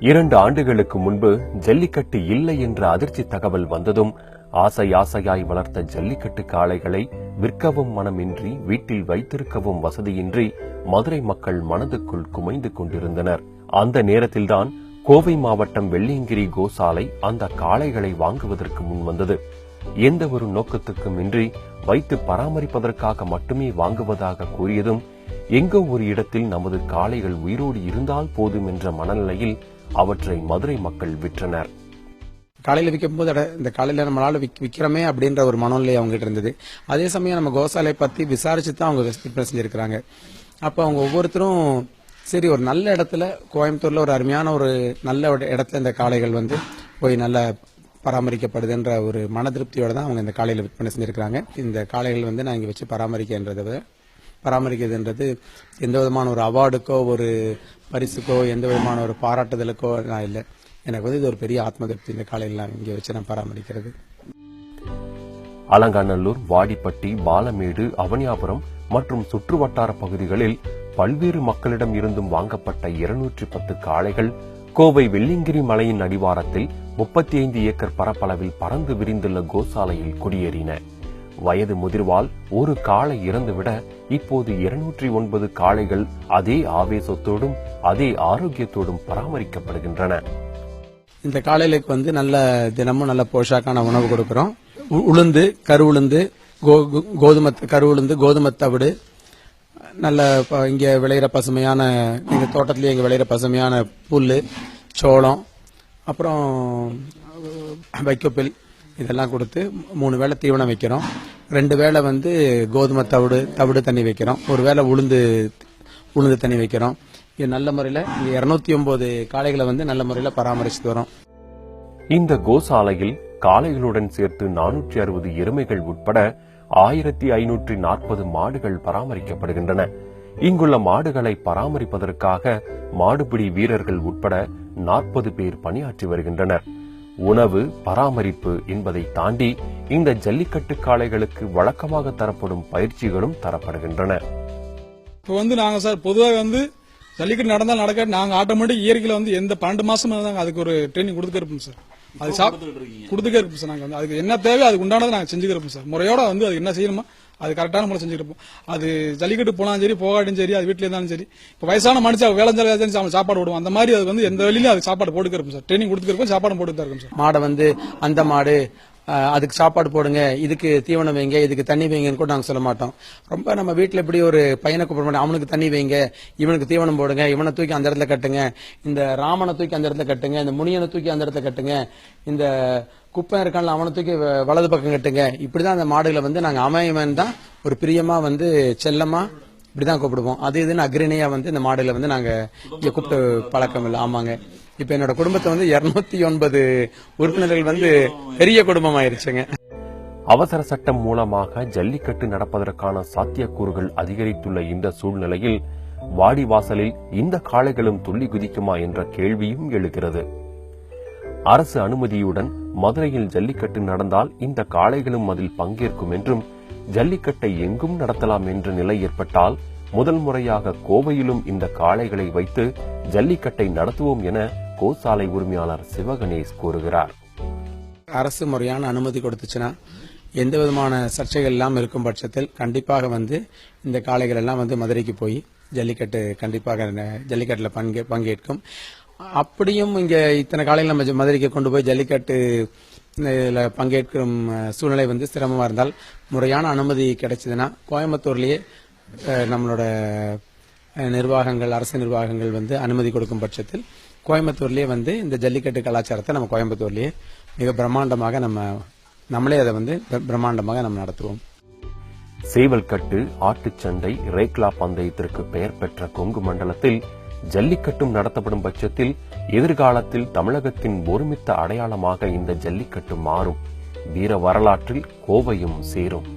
இரண்டு ஆண்டுகளுக்கு முன்பு ஜல்லிக்கட்டு இல்லை என்ற அதிர்ச்சி தகவல் வந்ததும் ஆசை ஆசையாய் வளர்த்த ஜல்லிக்கட்டு காளைகளை விற்கவும் மனமின்றி வீட்டில் வைத்திருக்கவும் வசதியின்றி மதுரை மக்கள் மனதுக்குள் குமைந்து கொண்டிருந்தனர். அந்த நேரத்தில்தான் கோவை மாவட்டம் வெள்ளியங்கிரி கோசாலை அந்த காளைகளை வாங்குவதற்கு முன் வந்தது. எந்த ஒரு நோக்கத்துக்கும் இன்றி வைத்து பராமரிப்பதற்காக மட்டுமே வாங்குவதாக கூறியதும் எங்கோ ஒரு இடத்தில் நமது காளைகள் உயிரோடு இருந்தால் போதும் என்ற மனநிலையில் அவற்றை மதுரை மக்கள் விற்றனர். காலையில் விற்கும் போது அட, இந்த காலையில் நம்மளால் விக் விற்கிறோமே அப்படின்ற ஒரு மனநிலை அவங்ககிட்ட இருந்தது. அதே சமயம் நம்ம கோசாலை பற்றி விசாரித்து தான் அவங்க விற்பனை செஞ்சுருக்கிறாங்க. அப்போ அவங்க ஒவ்வொருத்தரும் சரி ஒரு நல்ல இடத்துல கோயம்புத்தூரில் ஒரு அருமையான ஒரு நல்ல ஒரு இடத்துல இந்த காளைகள் வந்து போய் நல்லா பராமரிக்கப்படுதுன்ற ஒரு மன திருப்தியோடு தான் அவங்க இந்த காலையில் விற்பனை செஞ்சுருக்கிறாங்க. இந்த காளைகள் வந்து நான் இங்கே வச்சு பராமரிக்கின்றதை பராமரிக்கிறதுன்றது எந்த விதமான ஒரு அவார்டுக்கோ ஒரு பரிசுக்கோ எந்த விதமான ஒரு பாராட்டுதலுக்கோ நான் இல்லை. எனக்கு வந்து இது ஒரு பெரிய ஆத்ம திருப்தி இந்த காலையில் நான் இங்கே வச்சு நான் பராமரிக்கிறது. அலங்காநல்லூர் வாடிப்பட்டி பாலமேடு அவனியாபுரம் மற்றும் சுற்றுவட்டார பகுதிகளில் பல்வேறு மக்களிடம் இருந்தும் வாங்கப்பட்ட இருநூற்றி பத்து காளைகள் கோவை வெள்ளிங்கிரி மலையின் அடிவாரத்தில் முப்பத்தி ஐந்து ஏக்கர் பரப்பளவில் பறந்து விரிந்துள்ள கோசாலையில் குடியேறின. வயது முதிர்வால் ஒரு காளை இறந்துவிட இப்போது இருநூற்றி ஒன்பது காளைகள் அதே ஆவேசத்தோடும் அதே ஆரோக்கியத்தோடும் பராமரிக்கப்படுகின்றன. இந்த காலையிலுக்கு வந்து நல்ல தினமும் நல்ல போஷாக்கான உணவு கொடுக்குறோம். உ- உளுந்து கரு உளுந்து கோ- கோதுமை கரு உளுந்து கோதுமை தவிடு நல்ல ப- இங்க விளையிற பசுமையான எங்கள் தோட்டத்திலேயே இங்க விளையிற பசுமையான புல் சோளம் அப்புறம் வைக்கோப்பில் இதெல்லாம் கொடுத்து மூணு வேளை தீவனம் வைக்கிறோம். ரெண்டு வேளை வந்து கோதுமை தவிடு தவிடு தண்ணி வைக்கிறோம். ஒரு வேளை உளுந்து உளுந்து தண்ணி வைக்கிறோம். இது நல்ல முறையில் இரநூத்தி ஒன்பது காளைகளை வந்து நல்ல முறையில் பராமரிச்சுட்டு வரோம். இந்த கோசாலையில் காளைகளுடன் சேர்த்து நானூற்றி அறுபது எருமைகள் உட்பட ஆயிரத்தி ஐநூற்றி நாற்பது மாடுகள் பராமரிக்கப்படுகின்றன. இங்குள்ள மாடுகளை பராமரிப்பதற்காக மாடுபிடி வீரர்கள் உட்பட நாற்பது பேர் பணியாற்றி வருகின்றனர். உணவு பராமரிப்பு என்பதை தாண்டி இந்த ஜல்லிக்கட்டு காளைகளுக்கு வழக்கமாக தரப்படும் பயிற்சிகளும் தரப்படுகின்றன. இப்போ வந்து நாங்க சார் பொதுவாக வந்து ஜல்லிக்கட்டு நடந்தால் நடக்க நாங்க ஆட்டோமேட்டிக் இயற்கையில வந்து எந்த பன்னெண்டு மாசம் இருந்தாங்க அதுக்கு ஒரு ட்ரைனிங் கொடுத்துக்க இருப்போம் சார். அது சாப் கொடுத்துக்க இருப்போம் சார் நாங்க வந்து. அதுக்கு என்ன தேவை அதுக்கு உண்டானதை நாங்க செஞ்சுக்க இருப்போம் சார். முறையோட வந்து அது என்ன செய்யணுமோ அது கரெக்டான முறை செஞ்சுட்டு இருப்போம். அது ஜல்லிக்கட்டு போனாலும் சரி போகாட்டும் சரி அது வீட்டில் இருந்தாலும் சரி. இப்போ வயசான மனுஷன் வேலை செஞ்சாலும் அவன் சாப்பாடு விடுவோம் அந்த மாதிரி அது வந்து எந்த வழியிலும் அது சாப்பாடு போட்டுக்கிறோம் சார். ட்ரைனிங் கொடுத்துக்க சாப்பாடு போட்டு தான் இருக்கும் சார். மாடை வந்து அந்த மாடு அதுக்கு சாப்பாடு போடுங்க இதுக்கு தீவனம் வைங்க இதுக்கு தண்ணி வைங்கன்னு கூட நாங்கள் சொல்ல மாட்டோம். ரொம்ப நம்ம வீட்டில் எப்படி ஒரு பையனை கூப்பிட மாட்டோம். அவனுக்கு தண்ணி வைங்க இவனுக்கு தீவனம் போடுங்க இவனை தூக்கி அந்த இடத்துல கட்டுங்க இந்த ராமனை தூக்கி அந்த இடத்துல கட்டுங்க இந்த முனியனை தூக்கி அந்த இடத்துல கட்டுங்க இந்த குப்பை இருக்கான்ல அவனை தூக்கி வலது பக்கம் கட்டுங்க. இப்படிதான் அந்த மாடுகளை வந்து நாங்கள் அமையவன் தான். ஒரு பிரியமா வந்து செல்லமா இப்படிதான் கூப்பிடுவோம். அது இதுன்னு அக்ரிணியா வந்து இந்த மாடுகளை வந்து நாங்க இங்க கூப்பிட்டு பழக்கம் இல்லை. ஆமாங்க. இப்ப என்னோட குடும்பத்தை வந்து இருநூத்தி ஒன்பது உறுப்பினர்கள் வந்து பெரிய குடும்பம் ஆயிருச்சுங்க அவசர சட்டம் மூலமாக ஜல்லிக்கட்டு நடப்பதற்கான சாத்தியக்கூறுகள் அதிகரித்துள்ள இந்த சூழ்நிலையில் வாடிவாசலில் இந்த காளைகளும் துள்ளி குதிக்குமா என்ற கேள்வியும் எழுகிறது. அரசு அனுமதியுடன் மதுரையில் ஜல்லிக்கட்டு நடந்தால் இந்த காளைகளும் அதில் பங்கேற்கும் என்றும் ஜல்லிக்கட்டை எங்கும் நடத்தலாம் என்ற நிலை ஏற்பட்டால் முதல் முறையாக கோவையிலும் இந்த காளைகளை வைத்து ஜல்லிக்கட்டை நடத்துவோம் என கோசாலை உரிமையாளர் சிவகணேஷ் கூறுகிறார். அரசு முறையான அனுமதி கொடுத்துச்சுன்னா எந்த விதமான சர்ச்சைகள் எல்லாம் இருக்கும் பட்சத்தில் கண்டிப்பாக வந்து இந்த காளைகள் எல்லாம் வந்து மதுரைக்கு போய் ஜல்லிக்கட்டு கண்டிப்பாக ஜல்லிக்கட்டில் பங்கே பங்கேற்கும். அப்படியும் இங்க இத்தனை காலையில் நம்ம மதுரைக்கு கொண்டு போய் ஜல்லிக்கட்டு இதில் பங்கேற்கும் சூழ்நிலை வந்து சிரமமாக இருந்தால் முறையான அனுமதி கிடைச்சதுன்னா கோயம்புத்தூர்லேயே நம்மளோட நிர்வாகங்கள் அரசு நிர்வாகங்கள் வந்து அனுமதி கொடுக்கும் பட்சத்தில் கோயம்புத்தூர்லேயே வந்து இந்த ஜல்லிக்கட்டு கலாச்சாரத்தை நம்ம கோயம்புத்தூர்லேயே மிக பிரம்மாண்டமாக நம்ம நம்மளே அதை வந்து பிரம்மாண்டமாக நம்ம நடத்துவோம். சேவல்கட்டு ஆட்டுச்சண்டை ரேக்லா பந்தயத்திற்கு பெயர் பெற்ற கொங்கு மண்டலத்தில் ஜல்லிக்கட்டும் நடத்தப்படும் பட்சத்தில் எதிர்காலத்தில் தமிழகத்தின் ஒருமித்த அடையாளமாக இந்த ஜல்லிக்கட்டு மாறும். வீர வரலாற்றில் கோவையும் சேரும்.